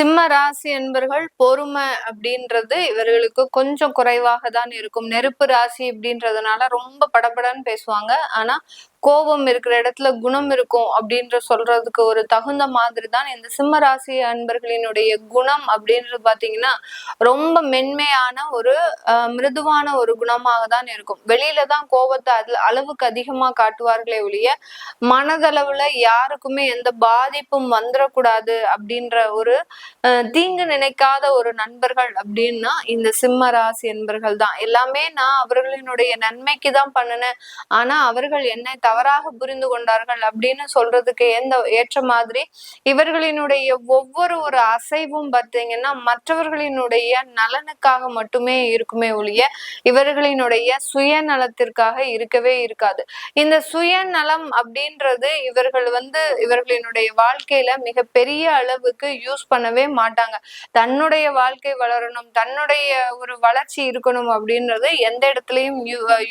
சிம்ம ராசி என்பர்கள் பொறுமை அப்படின்றது இவர்களுக்கு கொஞ்சம் குறைவாக தான் இருக்கும். நெருப்பு ராசி அப்படின்றதுனால ரொம்ப படபடன்னு பேசுவாங்க. ஆனா கோபம் இருக்கிற இடத்துல குணம் இருக்கும் அப்படின்ற சொல்றதுக்கு ஒரு தகுந்த மாதிரி தான் இந்த சிம்ம ராசி அன்பர்களினுடைய குணம் அப்படின்றது பாத்தீங்கன்னா ரொம்ப மென்மையான ஒரு மிருதுவான ஒரு குணமாக தான் இருக்கும். வெளியில தான் கோபத்தை அதுல அளவுக்கு அதிகமா காட்டுவார்களே ஒழிய மனதளவுல யாருக்குமே எந்த பாதிப்பும் வந்துடக்கூடாது அப்படின்ற ஒரு தீங்கு நினைக்காத ஒரு நண்பர்கள் அப்படின்னா இந்த சிம்ம ராசி என்பர்கள் தான் எல்லாமே நான் அவர்களினுடைய நன்மைக்கு தான் பண்ணினேன். ஆனா அவர்கள் என்னை தவறாக புரிந்து கொண்டார்கள் அப்படின்னு சொல்றதுக்கு எந்த ஏற்ற மாதிரி இவர்களினுடைய ஒவ்வொரு ஒரு அசைவும் பார்த்தீங்கன்னா மற்றவர்களினுடைய நலனுக்காக மட்டுமே இருக்குமே ஒழிய இவர்களினுடைய சுயநலத்திற்காக இருக்கவே இருக்காது. இந்த சுயநலம் அப்படின்றது இவர்கள் வந்து இவர்களினுடைய வாழ்க்கையில மிக பெரிய அளவுக்கு யூஸ் பண்ணவே மாட்டாங்க. தன்னுடைய வாழ்க்கை வளரணும் தன்னுடைய ஒரு வளர்ச்சி இருக்கணும் அப்படின்றது எந்த இடத்துலயும்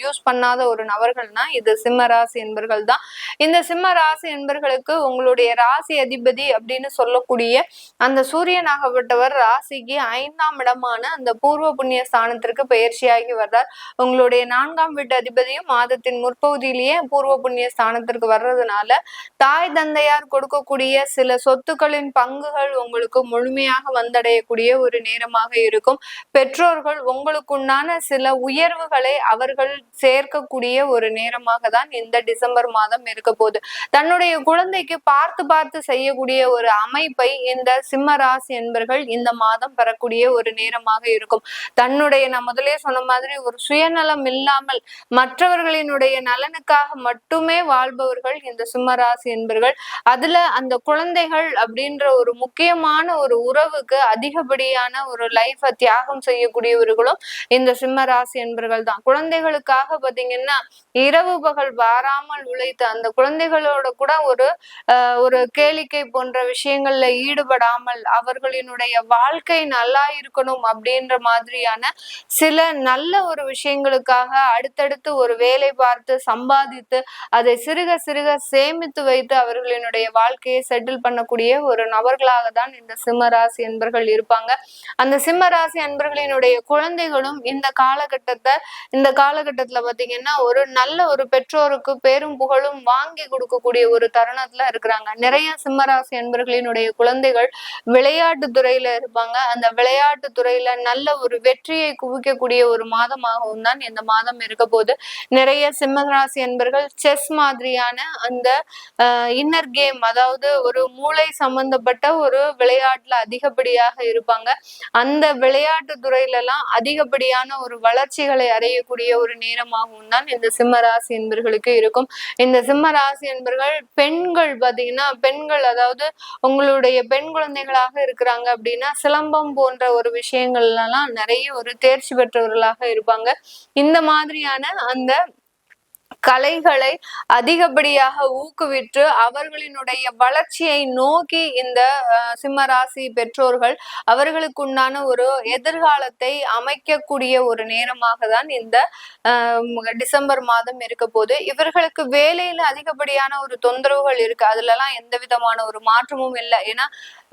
யூஸ் பண்ணாத ஒரு நபர்கள்னா இது சிம்மராசி என்பர்கள் தான் இந்த சிம்ம ராசி என்பர்களுக்கு உங்களுடைய ராசி அதிபதி அப்படின்னு சொல்லக்கூடிய அந்த சூரியனாகப்பட்டவர் ராசிக்கு ஐந்தாம் இடமான அந்த பூர்வ புண்ணிய ஸ்தானத்திற்கு பயிற்சியாகி வர்றார். உங்களுடைய நான்காம் வீட்டு அதிபதியும் மாதத்தின் முற்பகுதியிலேயே பூர்வ புண்ணிய ஸ்தானத்திற்கு வர்றதுனால தாய் தந்தையார் கொடுக்கக்கூடிய சில சொத்துக்களின் பங்குகள் உங்களுக்கு முழுமையாக வந்தடையக்கூடிய ஒரு நேரமாக இருக்கும். பெற்றோர்கள் உங்களுக்குண்டான சில உயர்வுகளை அவர்கள் சேர்க்கக்கூடிய ஒரு நேரமாக தான் இந்த டிசம்பர் டிசம்பர் மாதம் இருக்க போகுது. தன்னுடைய குழந்தைக்கு பார்த்து பார்த்து செய்யக்கூடிய ஒரு அமைப்பை இந்த சிம்ம ராசி என்பர்கள் இந்த மாதம் பெறக்கூடிய ஒரு நேரமாக இருக்கும். தன்னுடைய நான் முதலே சொன்ன மாதிரி ஒரு சுயநலம் இல்லாமல் மற்றவர்களினுடைய நலனுக்காக மட்டுமே வாழ்பவர்கள் இந்த சிம்ம ராசி என்பர்கள். அதுல அந்த குழந்தைகள் அப்படின்ற ஒரு முக்கியமான ஒரு உறவுக்கு அதிகப்படியான ஒரு லைஃபை தியாகம் செய்யக்கூடியவர்களும் இந்த சிம்ம ராசி என்பர்கள் தான். குழந்தைகளுக்காக பாத்தீங்கன்னா இரவு பகல் வாராம வாராமல் உழைத்து அந்த குழந்தைகளோட கூட ஒரு ஒரு கேளிக்கை போன்ற விஷயங்கள்ல ஈடுபடாமல் அவர்களினுடைய வாழ்க்கை நல்லா இருக்கணும் அப்படின்ற மாதிரியான சில நல்ல ஒரு விஷயங்களுக்காக அடுத்தடுத்து ஒரு வேலை பார்த்து சம்பாதித்து அதை சிறுக சிறுக சேமித்து வைத்து அவர்களினுடைய வாழ்க்கையை செட்டில் பண்ணக்கூடிய ஒரு நபர்களாக தான் இந்த சிம்மராசி என்பர்கள் இருப்பாங்க. அந்த சிம்மராசி அன்பர்களினுடைய குழந்தைகளும் இந்த காலகட்டத்தை இந்த காலகட்டத்துல பாத்தீங்கன்னா ஒரு நல்ல ஒரு பெற்றோருக்கு பேரும் புகழும் வாங்கி கொடுக்கக்கூடிய ஒரு தருணத்துல இருக்கிறாங்க. நிறைய சிம்மராசி அன்பர்களினுடைய குழந்தைகள் விளையாட்டு துறையில இருப்பாங்க. அந்த விளையாட்டு துறையில நல்ல ஒரு வெற்றியை குவிக்கக்கூடிய ஒரு மாதமாகவும் தான் இந்த மாதம் இருக்க போது நிறைய சிம்மராசி அன்பர்கள் செஸ் மாதிரியான அந்த இன்னர் கேம் அதாவது ஒரு மூளை சம்பந்தப்பட்ட ஒரு விளையாட்டுல அதிகப்படியாக இருப்பாங்க. அந்த விளையாட்டு துறையில எல்லாம் அதிகப்படியான ஒரு வளர்ச்சிகளை அடையக்கூடிய ஒரு நேரமாகவும் தான் இந்த சிம்மராசி என்பர்களுக்கு இருக்கும். இந்த சிம்ம ராசி என்பர்கள் பெண்கள் பாத்தீங்கன்னா பெண்கள் அதாவது உங்களுடைய பெண் குழந்தைகளாக இருக்கிறாங்க அப்படின்னா சிலம்பம் போன்ற ஒரு விஷயங்கள்லாம் நிறைய ஒரு தேர்ச்சி பெற்றவர்களாக இருப்பாங்க. இந்த மாதிரியான அந்த கலைகளை அதிகப்படியாக ஊக்குவித்து அவர்களினுடைய வளர்ச்சியை நோக்கி இந்த சிம்மராசி பெற்றோர்கள் அவர்களுக்குண்டான ஒரு எதிர்காலத்தை அமைக்கக்கூடிய ஒரு நேரமாக தான் இந்த டிசம்பர் மாதம் இருக்க போது இவர்களுக்கு வேலையில அதிகப்படியான ஒரு தொந்தரவுகள் இருக்கு. அதுல எல்லாம் எந்த விதமான ஒரு மாற்றமும் இல்லை. ஏன்னா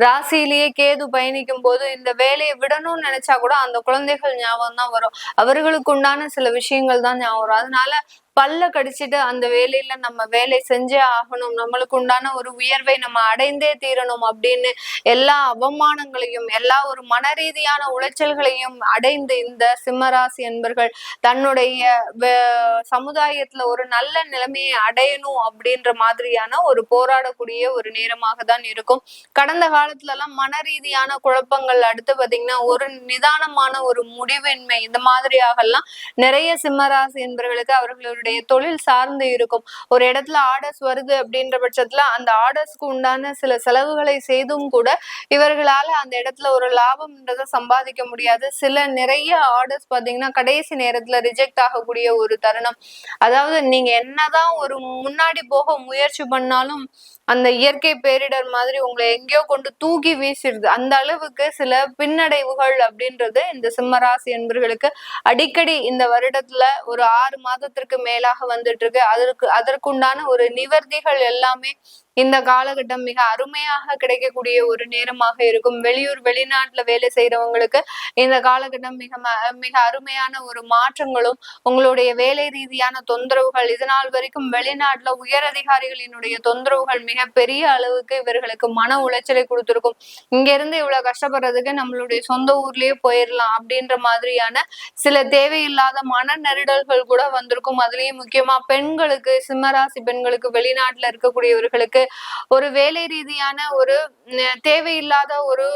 ராசியிலேயே கேது பயணிக்கும் போது இந்த வேலையை விடணும்னு நினைச்சா கூட அந்த குழந்தைகள் ஞாபகம் தான் வரும். அவர்களுக்கு உண்டான சில விஷயங்கள் தான் ஞாபகம் வரும். அதனால பல்ல கடிச்சிட்டு அந்த வேலையில நம்ம வேலை செஞ்சே ஆகணும். நம்மளுக்கு உண்டான ஒரு உயர்வை நம்ம அடைந்தே தீரணும் அப்படின்னு எல்லா அவமானங்களையும் எல்லா ஒரு மன ரீதியான உளைச்சல்களையும் அடைந்து இந்த சிம்மராசி என்பர்கள் தன்னுடைய சமுதாயத்துல ஒரு நல்ல நிலைமையை அடையணும் அப்படின்ற மாதிரியான ஒரு போராடக்கூடிய ஒரு நேரமாக தான் இருக்கும். கடந்த காலத்துல எல்லாம் மன ரீதியான குழப்பங்கள் அடுத்து பாத்தீங்கன்னா ஒரு நிதானமான ஒரு முடிவின்மை இந்த மாதிரியாக எல்லாம் நிறைய சிம்மராசி என்பவர்களுக்கு அவர்களுடைய அவர்களுடைய தொழில் சார்ந்து இருக்கும். ஒரு இடத்துல ஆர்டர்ஸ் வருது அப்படின்ற பட்சத்துல அந்த ஆர்டர்ஸ்க்கு உண்டான சில செலவுகளை செய்தும் கூட இவர்களால அந்த இடத்துல ஒரு லாபம்ன்றத சம்பாதிக்க முடியாது. சில நிறைய ஆர்டர்ஸ் பாத்தீங்கன்னா கடைசி நேரத்துல ரிஜெக்ட் ஆகக்கூடிய ஒரு தருணம். அதாவது நீங்க என்னதான் ஒரு முன்னாடி போக முயற்சி பண்ணாலும் அந்த இயற்கை பேரிடர் மாதிரி உங்களை எங்கேயோ கொண்டு தூக்கி வீசிடுது. அந்த அளவுக்கு சில பின்னடைவுகள் அப்படின்றது இந்த சிம்மராசி என்பர்களுக்கு அடிக்கடி இந்த வருடத்துல ஒரு ஆறு மாதத்திற்கு மேலாக வந்துட்டு இருக்கு. அதற்கு அதற்குண்டான ஒரு நிவர்த்திகள் எல்லாமே இந்த காலகட்டம் மிக அருமையாக கிடைக்கக்கூடிய ஒரு நேரமாக இருக்கும். வெளியூர் வெளிநாட்டுல வேலை செய்யறவங்களுக்கு இந்த காலகட்டம் மிக மிக அருமையான ஒரு மாற்றங்களும் உங்களுடைய வேலை ரீதியான தொந்தரவுகள் இதனால் வரைக்கும் வெளிநாட்டுல உயர் அதிகாரிகளினுடைய தொந்தரவுகள் மிக பெரிய அளவுக்கு இவர்களுக்கு மன உளைச்சலை கொடுத்திருக்கும். இங்க இருந்து இவ்வளவு கஷ்டப்படுறதுக்கு நம்மளுடைய சொந்த ஊர்லயே போயிடலாம் அப்படின்ற மாதிரியான சில தேவையில்லாத மன நெருடல்கள் கூட வந்திருக்கும். அதுலயும் முக்கியமா பெண்களுக்கு சிம்மராசி பெண்களுக்கு வெளிநாட்டுல இருக்கக்கூடியவர்களுக்கு ஒரு வேலை ரீதியான ஒரு தேவையில்லாத ஒரு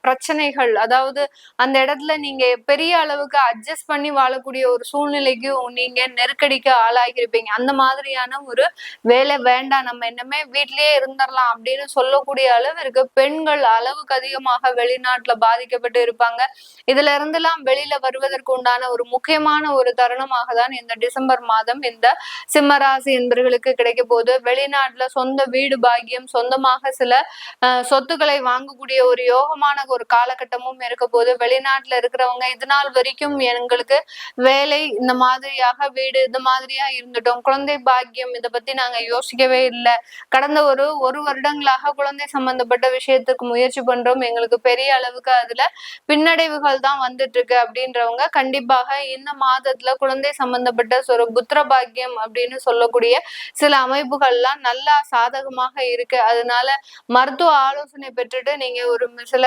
பிரச்சனைகள் அதாவது அந்த இடத்துல நீங்க பெரிய அளவுக்கு அட்ஜஸ்ட் பண்ணி வாழக்கூடிய ஒரு சூழ்நிலைக்கு நீங்க நெருக்கடிக்கு ஆளாகிருப்பீங்க அந்த மாதிரியான ஒரு வேலை வேண்டாம் நம்ம என்னமே வீட்லயே இருந்துடலாம் அப்படின்னு சொல்லக்கூடிய அளவிற்கு பெண்கள் அளவுக்கு அதிகமாக வெளிநாட்டுல பாதிக்கப்பட்டு இருப்பாங்க. இதுல இருந்தெல்லாம் வெளியில வருவதற்கு உண்டான ஒரு முக்கியமான ஒரு தருணமாக தான் இந்த டிசம்பர் மாதம் இந்த சிம்மராசி என்பர்களுக்கு கிடைக்க போது வெளிநாட்டுல சொந்த வீடு பாக்கியம் சொந்தமாக சில சொத்துக்களை வாங்கக்கூடிய ஒரு யோகமான ஒரு காலகட்டமும் இருக்க போது வெளிநாட்டுல இருக்கிறவங்க இது நாள் வரைக்கும் எங்களுக்கு வேலை இந்த மாதிரியாக வீடு இந்த மாதிரியா இருந்துட்டோம். குழந்தை பாக்கியம் இதை பத்தி நாங்க யோசிக்கவே இல்லை. கடந்த ஒரு ஒரு வருடங்களாக குழந்தை சம்பந்தப்பட்ட விஷயத்துக்கு முயற்சி பண்றோம். எங்களுக்கு பெரிய அளவுக்கு அதுல பின்னடைவுகள் தான் வந்துட்டு இருக்கு அப்படின்றவங்க கண்டிப்பாக இந்த மாதத்துல குழந்தை சம்பந்தப்பட்ட ஒரு புத்திர பாக்கியம் அப்படின்னு சொல்லக்கூடிய சில அமைப்புகள்லாம் நல்லா சாதகமா அதிகமாக இருக்கு. அதனால மருத்துவ ஆலோசனை பெற்றுட்டு நீங்க ஒரு சில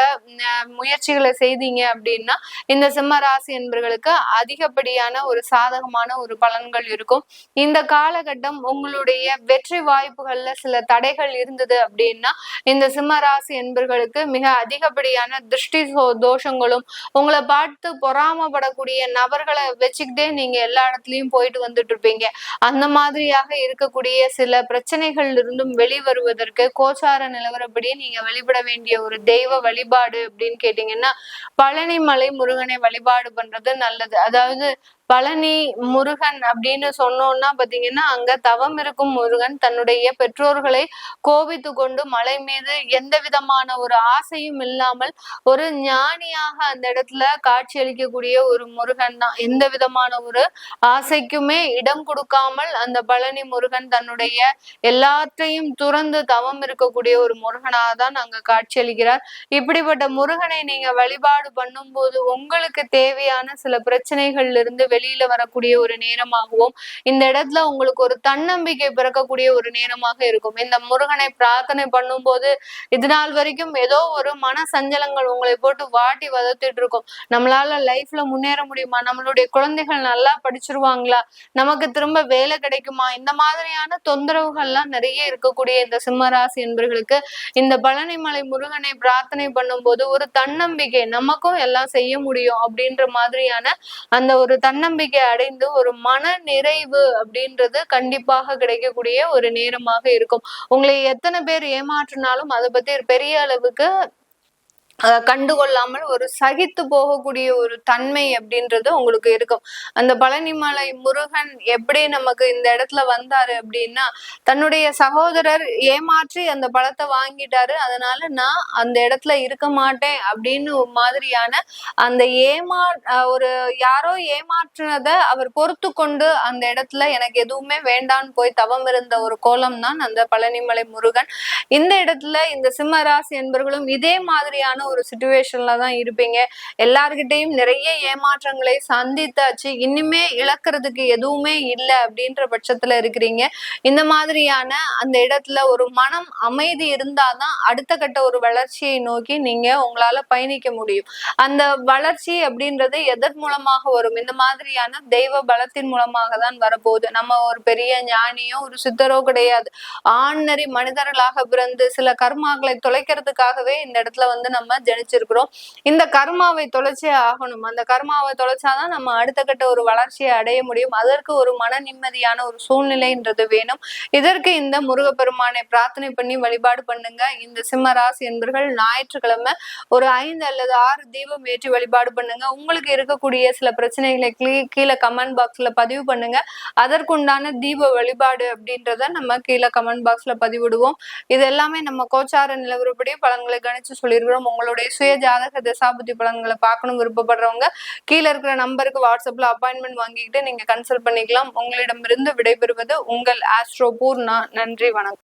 முயற்சிகளை செய்தீங்க அப்படின்னா இந்த சிம்ம ராசி என்பர்களுக்கு அதிகப்படியான ஒரு சாதகமான ஒரு பலன்கள் இருக்கும். இந்த காலகட்டம் உங்களுடைய வெற்றி வாய்ப்புகள்ல சில தடைகள் இருந்தது அப்படின்னா இந்த சிம்ம ராசி என்பர்களுக்கு மிக அதிகப்படியான திருஷ்டி தோஷங்களும் உங்களை பார்த்து பொறாமப்படக்கூடிய நபர்களை வச்சுக்கிட்டே நீங்க எல்லா இடத்துலயும் போயிட்டு வந்துட்டு இருப்பீங்க. அந்த மாதிரியாக இருக்கக்கூடிய சில பிரச்சனைகள் இருந்தும் வருவதற்கு கோச்சார நிலவரப்படியே நீங்க வழிபட வேண்டிய ஒரு தெய்வ வழிபாடு அப்படின்னு கேட்டீங்கன்னா பழனி மலை முருகனை வழிபாடு பண்றது நல்லது. அதாவது பழனி முருகன் அப்படின்னு சொன்னோம்னா பாத்தீங்கன்னா அங்க தவம் இருக்கும் முருகன் தன்னுடைய பெற்றோர்களை கோபித்து கொண்டு மலை மீது எந்த விதமான ஒரு ஆசையும் இல்லாமல் ஒரு ஞானியாக அந்த இடத்துல காட்சி அளிக்கக்கூடிய ஒரு முருகன் தான். எந்த விதமான ஒரு ஆசைக்குமே இடம் கொடுக்காமல் அந்த பழனி முருகன் தன்னுடைய எல்லாத்தையும் துறந்து தவம் இருக்கக்கூடிய ஒரு முருகனாக தான் அங்க காட்சி அளிக்கிறார். இப்படிப்பட்ட முருகனை நீங்க வழிபாடு பண்ணும்போது உங்களுக்கு தேவையான சில பிரச்சனைகள்ல இருந்து வெளியில வரக்கூடிய ஒரு நேரமாகவும் இந்த இடத்துல உங்களுக்கு ஒரு தன்னம்பிக்கை பிறக்கக்கூடிய ஒரு நேரமாக இருக்கும். இந்த முருகனை பிரார்த்தனை பண்ணும்போது இது நாள் வரைக்கும் ஏதோ ஒரு மன சஞ்சலங்கள் உங்களை போட்டு வாட்டி வதத்திட்டு இருக்கும். நம்மளால லைஃப்ல முன்னேற முடியுமா? நம்மளுடைய குழந்தைகள் நல்லா படிச்சிருவாங்களா? நமக்கு திரும்ப வேலை கிடைக்குமா? இந்த மாதிரியான தொந்தரவுகள்லாம் நிறைய இருக்கக்கூடிய இந்த சிம்மராசி என்பர்களுக்கு இந்த பழனிமலை முருகனை பிரார்த்தனை பண்ணும்போது ஒரு தன்னம்பிக்கை நமக்கும் எல்லாம் செய்ய முடியும் அப்படின்ற மாதிரியான அந்த ஒரு தன்ன தன்னம்பிக்கை அடைந்து ஒரு மன நிறைவு அப்படின்றது கண்டிப்பாக கிடைக்கக்கூடிய ஒரு நேரமாக இருக்கும். உங்களை எத்தனை பேர் ஏமாற்றினாலும் அதை பத்தி பெரிய அளவுக்கு கண்டுகொள்ளாமல் ஒரு சகித்து போகக்கூடிய ஒரு தன்மை அப்படின்றது உங்களுக்கு இருக்கும். அந்த பழனிமலை முருகன் எப்படி நமக்கு இந்த இடத்துல வந்தாரு அப்படின்னா தன்னுடைய சகோதரர் ஏமாற்றி அந்த பழத்தை வாங்கிட்டாரு. அதனால நான் அந்த இடத்துல இருக்க மாட்டேன் அப்படின்னு மாதிரியான அந்த ஏமா ஒரு யாரோ ஏமாற்றினத அவர் பொறுத்து கொண்டு அந்த இடத்துல எனக்கு எதுவுமே வேண்டான்னு போய் தவம் இருந்த ஒரு கோலம் தான் அந்த பழனிமலை முருகன். இந்த இடத்துல இந்த சிம்மராசி என்பர்களும் இதே மாதிரியான ஒரு சுச்சுவேஷன்ல தான் இருப்பீங்க. எல்லார்கிட்டையும் நிறைய ஏமாற்றங்களை சந்தித்தாச்சு. இனிமே இழக்கிறதுக்கு எதுவுமே இல்லை அப்படின்ற பட்சத்துல இருக்கிறீங்க. இந்த மாதிரியான அந்த இடத்துல ஒரு மனம் அமைதி இருந்தாதான் அடுத்த கட்ட ஒரு வளர்ச்சியை நோக்கி நீங்க உங்களால பயணிக்க முடியும். அந்த வளர்ச்சி அப்படின்றது எதன் மூலமாக வரும்? இந்த மாதிரியான தெய்வ பலத்தின் மூலமாக தான் வரப்போகுது. நம்ம ஒரு பெரிய ஞானியோ ஒரு சித்தரோ கிடையாது. ஆண்நறி மனிதர்களாக பிறந்து சில கர்மாக்களை தொலைக்கிறதுக்காகவே இந்த இடத்துல வந்து நம்ம ஜனிச்சிருக்கிறோம். இந்த கர்மாவை தொலைச்சே ஆகணும். அந்த கர்மாவை தொலைச்சாதான் நம்ம அடுத்த கட்ட ஒரு வளர்ச்சியை அடைய முடியும். அதற்கு ஒரு மன நிம்மதியான ஒரு சூழ்நிலைன்றது வேணும். இதற்கு இந்த முருகப்பெருமானை பிரார்த்தனை பண்ணி வழிபாடு பண்ணுங்க. இந்த சிம்ம ராசி என்பர்கள் ஞாயிற்றுக்கிழமை ஒரு ஐந்து அல்லது ஆறு தீபம் ஏற்றி வழிபாடு பண்ணுங்க. உங்களுக்கு இருக்கக்கூடிய சில பிரச்சனைகளை கீழே கமெண்ட் பாக்ஸ்ல பதிவு பண்ணுங்க. அதற்குண்டான தீப வழிபாடு அப்படின்றத நம்ம கீழே கமெண்ட் பாக்ஸ்ல பதிவிடுவோம். இது எல்லாமே நம்ம கோச்சார நிலவரப்படி பலன்களை கணிச்சு சொல்லியிருக்கிறோம். உங்களுடைய சுய ஜாதக தசாபுத்தி பலன்களை பார்க்கணும் விருப்பப்படுறவங்க கீழே இருக்கிற நம்பருக்கு வாட்ஸ்அப்ல அப்பாயின்மெண்ட் வாங்கிக்கிட்டு நீங்க கன்சல்ட் பண்ணிக்கலாம். உங்களிடமிருந்து விடைபெறுவது உங்கள் ஆஸ்ட்ரோ பூர்ணா. நன்றி வணக்கம்.